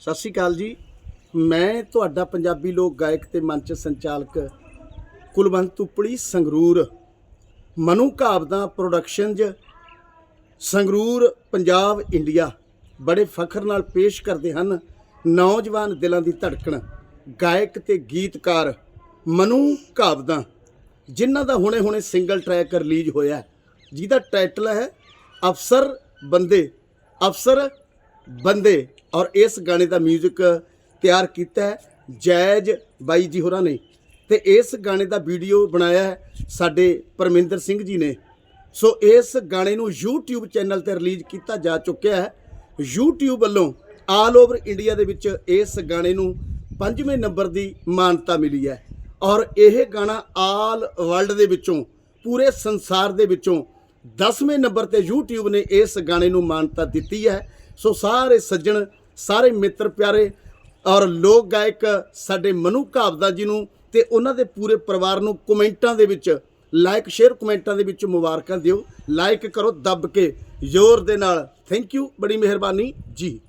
ਸਤਿ ਸ਼੍ਰੀ ਅਕਾਲ ਜੀ। ਮੈਂ ਤੁਹਾਡਾ ਪੰਜਾਬੀ ਲੋਕ ਗਾਇਕ ਤੇ ਮੰਚ ਸੰਚਾਲਕ ਕੁਲਵੰਤ ਤੁਪੜੀ ਸੰਗਰੂਰ। ਮਨੂ ਕਾਬਦਾ ਪ੍ਰੋਡਕਸ਼ਨਜ਼ ਸੰਗਰੂਰ, ਪੰਜਾਬ ਇੰਡੀਆ ਬੜੇ ਫਖਰ ਨਾਲ ਪੇਸ਼ ਕਰਦੇ ਹਨ ਨੌਜਵਾਨ ਦਿਲਾਂ ਦੀ ਧੜਕਣ। ਗਾਇਕ ਤੇ ਗੀਤਕਾਰ ਮਨੂ ਕਾਬਦਾ ਜਿਨ੍ਹਾਂ ਦਾ ਹੁਣੇ-ਹੁਣੇ ਸਿੰਗਲ ਟਰੈਕ ਰਿਲੀਜ਼ ਹੋਇਆ ਜਿਹਦਾ ਟਾਈਟਲ ਹੈ ਅਫਸਰ ਬੰਦੇ ਅਫਸਰ ਬੰਦੇ। ਔਰ ਇਸ ਗਾਣੇ ਦਾ 뮤직 ਤਿਆਰ ਕੀਤਾ ਹੈ ਜੈਜ ਬਾਈ ਜੀ ਹੋਰਾਂ ਨੇ। ਤੇ ਇਸ ਗਾਣੇ ਦਾ ਵੀਡੀਓ ਬਣਾਇਆ ਸਾਡੇ ਪਰਮਿੰਦਰ ਸਿੰਘ ਜੀ ਨੇ। ਸੋ ਇਸ ਗਾਣੇ ਨੂੰ YouTube ਚੈਨਲ ਤੇ ਰਿਲੀਜ਼ ਕੀਤਾ ਜਾ ਚੁੱਕਿਆ ਹੈ। YouTube ਵੱਲੋਂ ਆਲ ਓਵਰ ਇੰਡੀਆ ਦੇ ਵਿੱਚ ਇਸ ਗਾਣੇ ਨੂੰ ਪੰਜਵੇਂ ਨੰਬਰ ਦੀ ਮਾਨਤਾ ਮਿਲੀ ਹੈ। ਔਰ ਇਹ ਗਾਣਾ ਆਲ ਵਰਲਡ ਦੇ ਵਿੱਚੋਂ, ਪੂਰੇ ਸੰਸਾਰ ਦੇ ਵਿੱਚੋਂ 10ਵੇਂ ਨੰਬਰ ਤੇ YouTube ਨੇ ਇਸ ਗਾਣੇ ਨੂੰ ਮਾਨਤਾ ਦਿੱਤੀ ਹੈ। ਸੋ ਸਾਰੇ ਸੱਜਣ ਸਾਰੇ ਮਿੱਤਰ ਪਿਆਰੇ ਔਰ ਲੋਕ ਗਾਇਕ ਸਾਡੇ ਮਨੂ ਕਾਬਦਾ ਜੀ ਨੂੰ ਤੇ ਉਹਨਾਂ ਦੇ ਪੂਰੇ ਪਰਿਵਾਰ ਨੂੰ ਕਮੈਂਟਾਂ ਦੇ ਵਿੱਚ ਲਾਈਕ ਸ਼ੇਅਰ ਕਮੈਂਟਾਂ ਦੇ ਵਿੱਚ ਮੁਬਾਰਕਾਂ ਦਿਓ। ਲਾਈਕ ਕਰੋ, ਦੱਬ ਕੇ, ਜ਼ੋਰ ਦੇ ਨਾਲ। ਥੈਂਕ ਯੂ ਬੜੀ ਮਿਹਰਬਾਨੀ। ਜੀ।